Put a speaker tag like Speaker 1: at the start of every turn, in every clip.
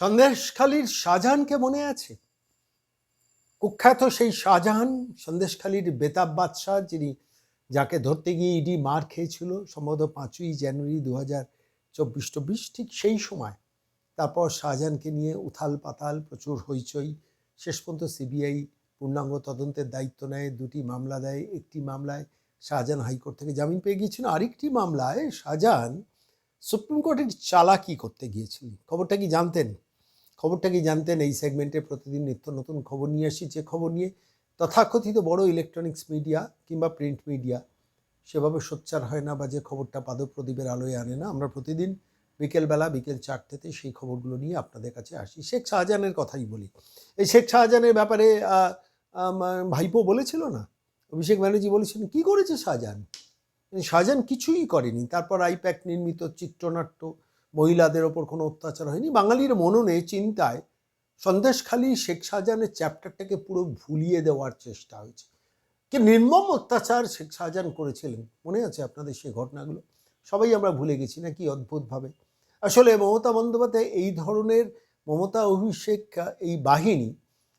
Speaker 1: সন্দেশখালীর শাহজাহানকে মনে আছে? কুখ্যাত সেই শাহজাহান, সন্দেশখালীর বেতাব বাদশাহ, যিনি যাকে ধরতে গিয়ে ইডি মার খেয়েছিল সম্ভবত পাঁচই জানুয়ারি দু হাজার চব্বিশ চব্বিশ ঠিক সেই সময়। তারপর শাহজাহানকে নিয়ে উথাল পাতাল, প্রচুর হইচই। শেষ পর্যন্ত সিবিআই পূর্ণাঙ্গ তদন্তের দায়িত্ব নেয়, দুটি মামলা দেয়, একটি মামলায় শাহজাহান হাইকোর্ট থেকে জামিন পেয়ে গিয়েছিল। আরেকটি মামলায় শাহজাহান সুপ্রিম কোর্টের চালাকি করতে গিয়েছিলেন খবরটা কি জানতেন? খবরটা কি জানতেন এই সেগমেন্টে প্রতিদিন নিত্য নতুন খবর নিয়ে আসি? যে খবর নিয়ে তথাকথিত বড় ইলেকট্রনিক্স মিডিয়া কিংবা প্রিন্ট মিডিয়া সেভাবে সোচ্চার হয় না বা যে খবরটা পাদপ্রদীপের আলোয় আনে না, আমরা প্রতিদিন বিকেলবেলা বিকেল চারটেতে সেই খবরগুলো নিয়ে আপনাদের কাছে আসি। শেখ শাহজাহানের কথাই বলি। এই শেখ শাহজাহানের ব্যাপারে ভাইপো বলেছিল না? অভিষেক ব্যানার্জি বলেছিলেন কি করেছে শাহজাহান? শাহজাহান কিছুই করেনি। তারপর আইপ্যাক নির্মিত চিত্রনাট্য, মহিলাদের ওপর কোনো অত্যাচার হয়নি। বাঙালির মননে, চিন্তায় সন্দেশখালী শেখ শাহজাহানের চ্যাপ্টারটাকে পুরো ভুলিয়ে দেওয়ার চেষ্টা হয়েছে। কি নির্মম অত্যাচার শেখ শাহজাহান করেছিলেন, মনে আছে আপনাদের সেই ঘটনাগুলো? সবাই আমরা ভুলে গেছি না কি অদ্ভুতভাবে? আসলে মমতা বন্দ্যোপাধ্যায় এই ধরনের মমতা অভিষেক, এই বাহিনী,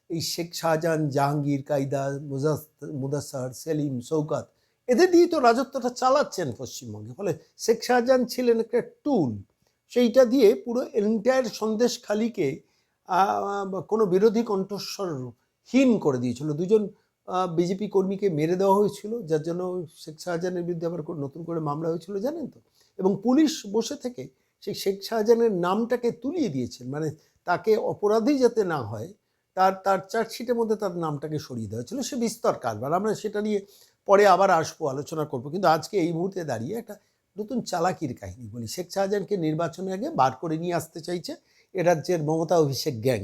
Speaker 1: এই শেখ শাহজাহান জাহাঙ্গীর, কায়দা, মুজাস মুদাসার সেলিম, সৌকাত এদের দিয়ে তো রাজত্বটা চালাচ্ছেন পশ্চিমবঙ্গে। ফলে শেখ শাহজাহান ছিলেন একটা টুল। সেইটা দিয়ে পুরো এন্টায়ার সন্দেশখালিকে আহ, কোনো বিরোধী কণ্ঠস্বরহীন করে দিয়েছিল। দুজন বিজেপি কর্মীকে মেরে দেওয়া হয়েছিল যার জন্য শেখ শাহজাহানের বিরুদ্ধে আবার নতুন করে মামলা হয়েছিল জানেন তো? এবং পুলিশ বসে থেকে সেই শেখ শাহজাহানের নামটাকে তুলিয়ে দিয়েছেন। মানে তাকে অপরাধী যাতে না হয় তার তার চার্জশিটের মধ্যে তার নামটাকে সরিয়ে দেওয়া হয়েছিল। সে বিস্তর কারবার। আমরা সেটা নিয়ে পরে আবার আসব, আলোচনা করব। কিন্তু আজকে এই মুহূর্তে দাঁড়িয়ে একটা নতুন চালাকির কাহিনী বলি। শেখ শাহজাহানকে নির্বাচনের আগে বার করে নিয়ে আসতে চাইছে এ রাজ্যের মমতা অভিষেক গ্যাং।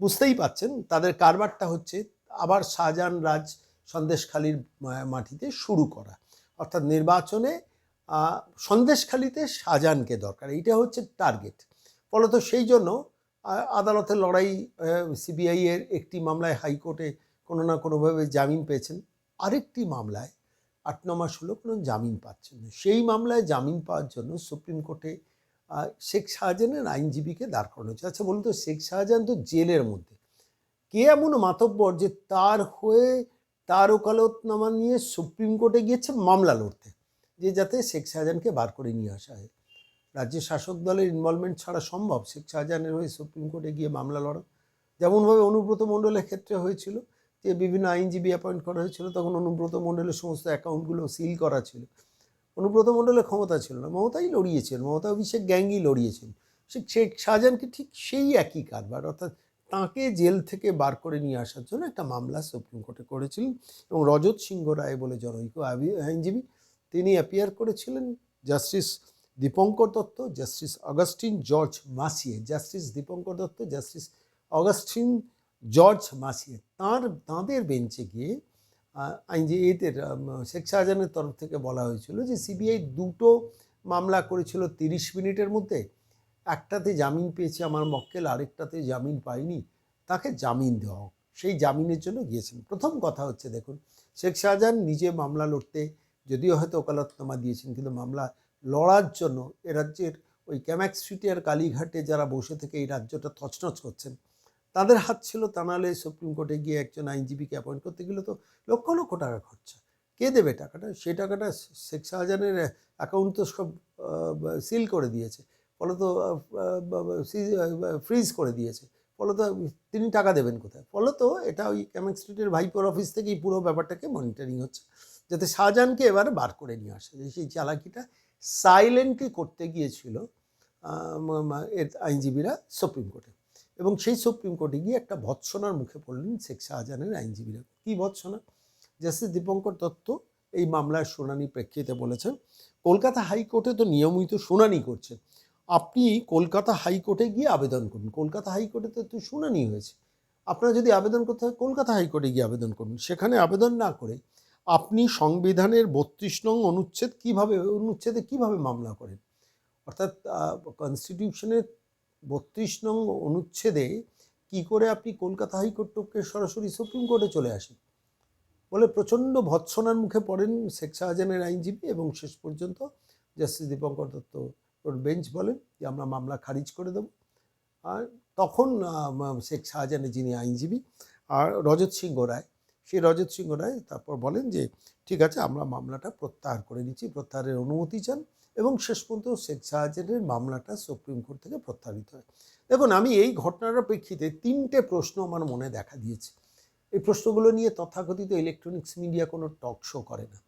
Speaker 1: বুঝতেই পাচ্ছেন, তাদের কারবারটা হচ্ছে আবার শাহজাহান রাজ সন্দেশখালীর মাটিতে শুরু করা। অর্থাৎ নির্বাচনে সন্দেশখালীতে শাহজাহানকে দরকার। এইটা হচ্ছে টার্গেট। ফলত সেই জন্য আদালতের লড়াই সিবিআইয়ের একটি মামলায় হাইকোর্টে কোনো না কোনোভাবে জামিন পেয়েছেন। আরেকটি মামলায় আট ন মাস হলো কোনো জামিন পাচ্ছেন না। সেই মামলায় জামিন পাওয়ার জন্য সুপ্রিম কোর্টে শেখ শাহজাহানের আইনজীবীকে দাঁড় করানো হচ্ছে আচ্ছা বলুন তো, শেখ শাহজাহান তো জেলের মধ্যে। কে এমন মাতব্বর যে তার হয়ে তার ওকালতনামা নিয়ে সুপ্রিম কোর্টে গিয়েছে মামলা লড়তে, যে যাতে শেখ শাহজাহানকে বার করে নিয়ে আসা হয়? রাজ্যের শাসক দলের ইনভলভমেন্ট ছাড়া সম্ভব, শেখ শাহজাহানের হয়ে সুপ্রিম কোর্টে গিয়ে মামলা লড়া? যেমনভাবে অনুব্রত মণ্ডলের ক্ষেত্রে হয়েছিল যে বিভিন্ন আইনজীবী অ্যাপয়েন্ট করা হয়েছিল, তখন অনুব্রত মণ্ডলের সমস্ত অ্যাকাউন্টগুলো সিল করা ছিল। অনুব্রত মণ্ডলের ক্ষমতা ছিল না, মমতাই লড়িয়েছেন, মমতা অভিষেক গ্যাঙ্গই লড়িয়েছেন। সে শেখ শাহজাহানকে ঠিক সেই একই কারবার, অর্থাৎ তাঁকে জেল থেকে বার করে নিয়ে আসার জন্য একটা মামলা সুপ্রিম কোর্টে করেছিলেন এবং রজত সিংহ রায় বলে জনৈক আইনজীবী, তিনি অ্যাপিয়ার করেছিলেন। Justice Dipankar Datta, justice Augustine George Masih, justice Dipankar Datta, justice Augustine George Masih তাঁর তাঁদের বেঞ্চে গিয়ে আহ, আইনজীবী এদের শেখ শাহজাহানের তরফ থেকে বলা হয়েছিল যে সিবিআই দুটো মামলা করেছিল তিরিশ মিনিটের মধ্যে। একটাতে জামিন পেয়েছে আমার মক্কেল আরেকটাতে জামিন পায়নি তাকে জামিন দেওয়া হোক। সেই জামিনের জন্য গিয়েছেন। প্রথম কথা হচ্ছে দেখুন শেখ শাহজাহান নিজে মামলা লড়তে যদিও হয়তো ওকালতনামা দিয়েছেন কিন্তু মামলা লড়ার জন্য এ রাজ্যের ওই ক্যামাক স্ট্রিটে আর কালীঘাটে যারা বসে থেকে এই রাজ্যটা তছনছ করছেন তাদের হাত ছিল তা নাহলে সুপ্রিম কোর্টে গিয়ে একজন আইনজীবীকে অ্যাপয়েন্ট করতে গেলে তো লক্ষ লক্ষ টাকা খরচা। কে দেবে টাকাটা? সেই টাকাটা শেখ শাহজাহানের অ্যাকাউন্ট তো সব সিল করে দিয়েছে। ফলত ফ্রিজ করে দিয়েছে। ফলত, তিনি টাকা দেবেন কোথায়? ফলত এটা ওই ক্যামেক স্ট্রিটের ভাইপোর অফিস থেকেই পুরো ব্যাপারটাকে মনিটরিং হচ্ছে, যাতে শাহজাহানকে এবার বার করে নিয়ে আসে। যে সেই চালাকিটা সাইলেন্টলি করতে গিয়েছিল এর আইনজীবীরা সুপ্রিম কোর্টে এবং সেই সুপ্রিম কোর্টে গিয়ে একটা ভৎসনার মুখে পড়লেন শেখ শাহজাহানের আইনজীবীরা। কী ভৎসনা? জাস্টিস দীপঙ্কর দত্ত এই মামলার শুনানি প্রেক্ষিতে বলেছেন, কলকাতা হাইকোর্টে তো নিয়মিত শুনানি করছে। আপনি কলকাতা হাইকোর্টে গিয়ে আবেদন করুন। কলকাতা হাইকোর্টে তো একটু শুনানি হয়েছে। আপনারা যদি আবেদন করতে হয়, কলকাতা হাইকোর্টে গিয়ে আবেদন করুন। সেখানে আবেদন না করে আপনি সংবিধানের বত্রিশ নং অনুচ্ছেদ কীভাবে, অনুচ্ছেদে কীভাবে মামলা করেন? অর্থাৎ কনস্টিটিউশনের বত্রিশ নং অনুচ্ছেদে কি করে আপনি কলকাতা হাইকোর্টকে সরাসরি সুপ্রিম কোর্টে চলে আসেন? বলে প্রচণ্ড ভৎসনার মুখে পড়েন শেখ শাহজাহানের আইনজীবী এবং শেষ পর্যন্ত জাস্টিস দীপঙ্কর দত্ত ওর বেঞ্চ বলেন যে, আমরা মামলা খারিজ করে দেব। আর তখন শেখ শাহজাহানের যিনি আইনজীবী, আর রজত সিংহ রায়, সেই রজত সিংহ রায় তারপর বলেন যে, ঠিক আছে, আমরা মামলাটা প্রত্যাহার করে নিচ্ছি, প্রত্যাহারের অনুমতি চান। এবং শেষ পর্যন্ত শেখ শাহজাহানের মামলাটা সুপ্রিম কোর্ট থেকে প্রত্যাহারিত হয়। দেখুন, আমি এই ঘটনার প্রেক্ষিতে তিনটে প্রশ্ন আমার মনে দেখা দিয়েছে। এই প্রশ্নগুলো নিয়ে তথাকথিত ইলেকট্রনিক্স মিডিয়া কোনো টক শো করে না।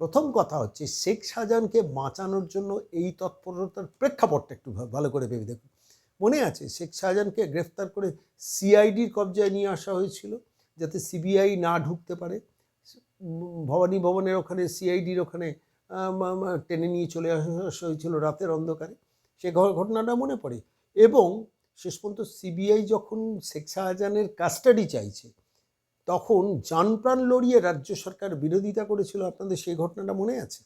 Speaker 1: প্রথম কথা হচ্ছে, শেখ শাহজাহানকে বাঁচানোর জন্য এই তৎপরতার প্রেক্ষাপটটা একটু ভালো করে ভেবে দেখুন। মনে আছে, শেখ শাহজাহানকে গ্রেফতার করে সিআইডির কবজায় নিয়ে আসা হয়েছিল যাতে সিবিআই না ঢুকতে পারে। ভবানী ভবনের ওখানে, সিআইডির ওখানে টেনে নিয়ে চলে আসা, হয়েছিল রাতের অন্ধকারে। সে ঘটনাটা মনে পড়ে। এবং শেষ পর্যন্ত সিবিআই যখন শেখ শাহজাহানের কাস্টাডি চাইছে, তখন জানপ্রাণ লড়িয়ে রাজ্য সরকার বিরোধিতা করেছিল। আপনাদের সেই ঘটনাটা মনে আছে?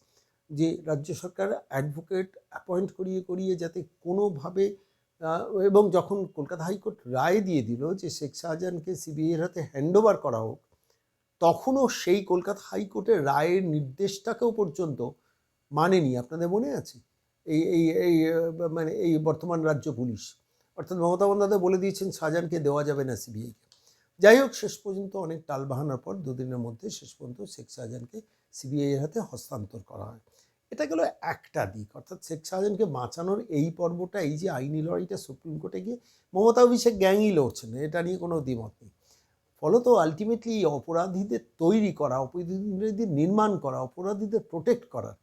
Speaker 1: যে রাজ্য সরকার অ্যাডভোকেট অ্যাপয়েন্ট করিয়ে করিয়ে যাতে কোনোভাবে এবং যখন কলকাতা হাইকোর্ট রায় দিয়ে দিল যে শেখ শাহজাহানকে সিবিআইয়ের হাতে হ্যান্ডওভার করা হোক তখনও সেই কলকাতা হাইকোর্টের রায়ের নির্দেশটাকেও পর্যন্ত মানেনি। আপনাদের মনে আছে? এই এই এই মানে এই বর্তমান রাজ্য পুলিশ। অর্থাৎ মমতা বন্দ্যোপাধ্যায় বলে দিয়েছেন শাহজাহানকে দেওয়া যাবে না সিবিআইকে যাই হোক, শেষ পর্যন্ত অনেক টালবাহানার পর দুদিনের মধ্যে শেষ পর্যন্ত শেখ শাহজাহানকে সিবিআইয়ের হাতে হস্তান্তর করা হয়। এটা গেল একটা দিক। অর্থাৎ শেখ শাহজাহানকে বাঁচানোর এই পর্বটা, এই যে আইনি লড়াইটা সুপ্রিম কোর্টে গিয়ে মমতা অভিষেক গ্যাংই লড়ছেন, এটা নিয়ে কোনো দ্বিমত নেই। ফলত আলটিমেটলি অপরাধীদের তৈরি করা, অপরাধীদের নির্মাণ করা, অপরাধীদের প্রোটেক্ট করার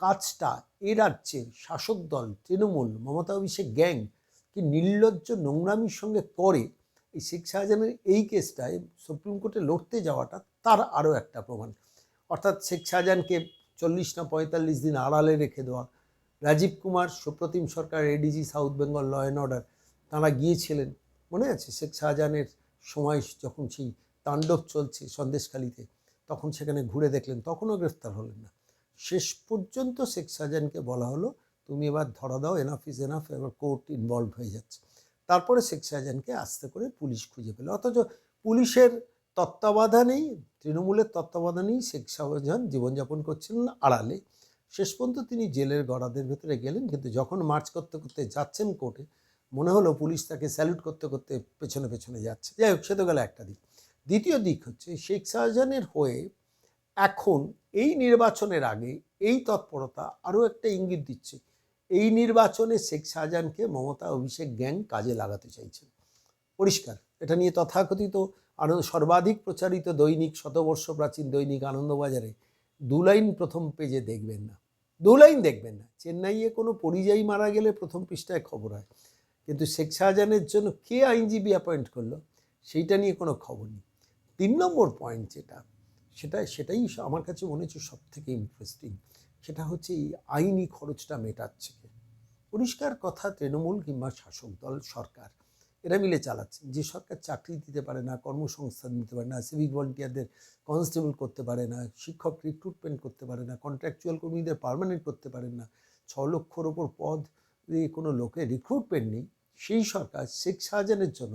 Speaker 1: কাজটা এ রাজ্যের শাসক দল, তৃণমূল, মমতা অভিষেক গ্যাং কি নির্লজ্জ নোংরামির সঙ্গে করে এই শেখ শাহজাহানের এই কেসটায় সুপ্রিম কোর্টে লড়তে যাওয়াটা তার আরও একটা প্রমাণ। অর্থাৎ শেখ শাহজাহানকে চল্লিশ না পঁয়তাল্লিশ দিন আড়ালে রেখে দেওয়া, Rajeev Kumar, Supratim Sarkar ADG south Bengal law and order তাঁরা গিয়েছিলেন, মনে আছে? শেখ শাহজাহানের সময় যখন সেই তাণ্ডব চলছে সন্দেশখালিতে, তখন সেখানে ঘুরে দেখলেন, তখনও গ্রেফতার হলেন না। শেষ পর্যন্ত শেখ শাহজাহানকে বলা হলো, তুমি এবার ধরা দাও এনাফ ইজ এনাফ এবার কোর্ট ইনভলভ হয়ে যাচ্ছে। তারপরে শেখ শাহজাহানকে আস্তে করে পুলিশ খুঁজে পেল। অথচ পুলিশের তত্ত্বাবধানেই, তৃণমূলের তত্ত্বাবধানেই শেখ শাহজাহান জীবনযাপন করছিলেন আড়ালে। শেষ পর্যন্ত তিনি জেলের গড়াদের ভেতরে গেলেন, কিন্তু যখন মার্চ করতে করতে যাচ্ছেন কোর্টে মনে হলো পুলিশ তাকে স্যালুট করতে করতে পেছনে পেছনে যাচ্ছে। যাই হোক, সে তো গেল একটা দিক। দ্বিতীয় দিক হচ্ছে, শেখ শাহজাহানের হয়ে এখন এই নির্বাচনের আগে এই তৎপরতা আরও একটা ইঙ্গিত দিচ্ছে। এই নির্বাচনে শেখ শাহজাহানকে মমতা, অভিষেক, গ্যাং কাজে লাগাতে চাইছেন। পরিষ্কার, এটা নিয়ে তথাকথিত আনন্দ সর্বাধিক প্রচারিত দৈনিক, শতবর্ষ প্রাচীন দৈনিক আনন্দবাজারে দু লাইন প্রথম পেজে দেখবেন না। দু লাইন দেখবেন না। চেন্নাইয়ে কোনো পরিযায়ী মারা গেলে প্রথম পৃষ্ঠায় খবর হয়। কিন্তু শেখ শাহজাহানের জন্য কে আইনজীবী অ্যাপয়েন্ট করল, সেইটা নিয়ে কোনো খবর নেই। তিন নম্বর পয়েন্ট যেটা সেটা সেটাই আমার কাছে মনে হচ্ছে সব থেকে ইন্টারেস্টিং সেটা হচ্ছে এই আইনি খরচটা মেটাচ্ছে পরিষ্কার কথা, তৃণমূল কিংবা শাসক দল, সরকার, এরা মিলে চালাচ্ছে। যে সরকার চাকরি দিতে পারে না, কর্মসংস্থান দিতে পারে না সিভিক ভলেন্টিয়ারদের কনস্টেবল করতে পারে না শিক্ষক রিক্রুটমেন্ট করতে পারে না কন্ট্রাকচুয়াল কর্মীদের পার্মানেন্ট করতে পারেন না, ছ লক্ষর ওপর পদ কোনো লোকের রিক্রুটমেন্ট নেই। সেই সরকার শেখ শাহজাহানের জন্য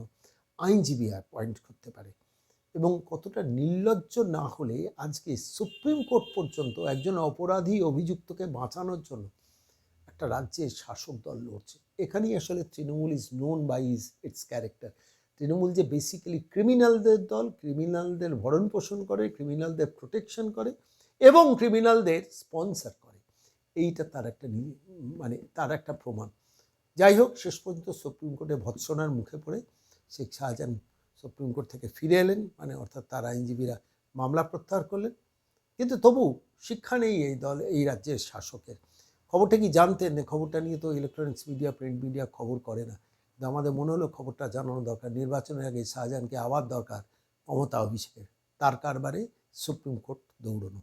Speaker 1: আইনজীবী অ্যাপয়েন্ট করতে পারে। এবং কতটা নির্লজ্জ না হলে আজকে সুপ্রিম কোর্ট পর্যন্ত একজন অপরাধী অভিযুক্তকে বাঁচানোর জন্য একটা রাজ্যের শাসক দল লড়ছে। এখানেই আসলে Trinamool is known by is it's character Trinamool যে বেসিক্যালি ক্রিমিনালদের দল ক্রিমিনালদের ভরণ পোষণ করে ক্রিমিনালদের প্রোটেকশন করে এবং ক্রিমিনালদের স্পন্সর করে। এইটা তার একটা মানে তার একটা প্রমাণ। যাই হোক শেষ পর্যন্ত সুপ্রিম কোর্টে ভৎসনার মুখে পড়ে শেখ শাহজাহান সুপ্রিম কোর্ট থেকে ফিরে এলেন মানে অর্থাৎ তার আইনজীবীরা মামলা প্রত্যাহার করলেন। কিন্তু তবু শিক্ষা নেই এই দল, এই রাজ্যের শাসকের। খবরটা কি জানতেন? খবরটা নিয়ে তো ইলেকট্রনিক্স মিডিয়া প্রিন্ট মিডিয়া খবর করে না। কিন্তু আমাদের মনে হলো খবরটা জানানো দরকার। নির্বাচনের আগে শাহজাহানকে আবার দরকার মমতা অভিষেকের। তার কারবারে সুপ্রিম কোর্ট দৌড়নো।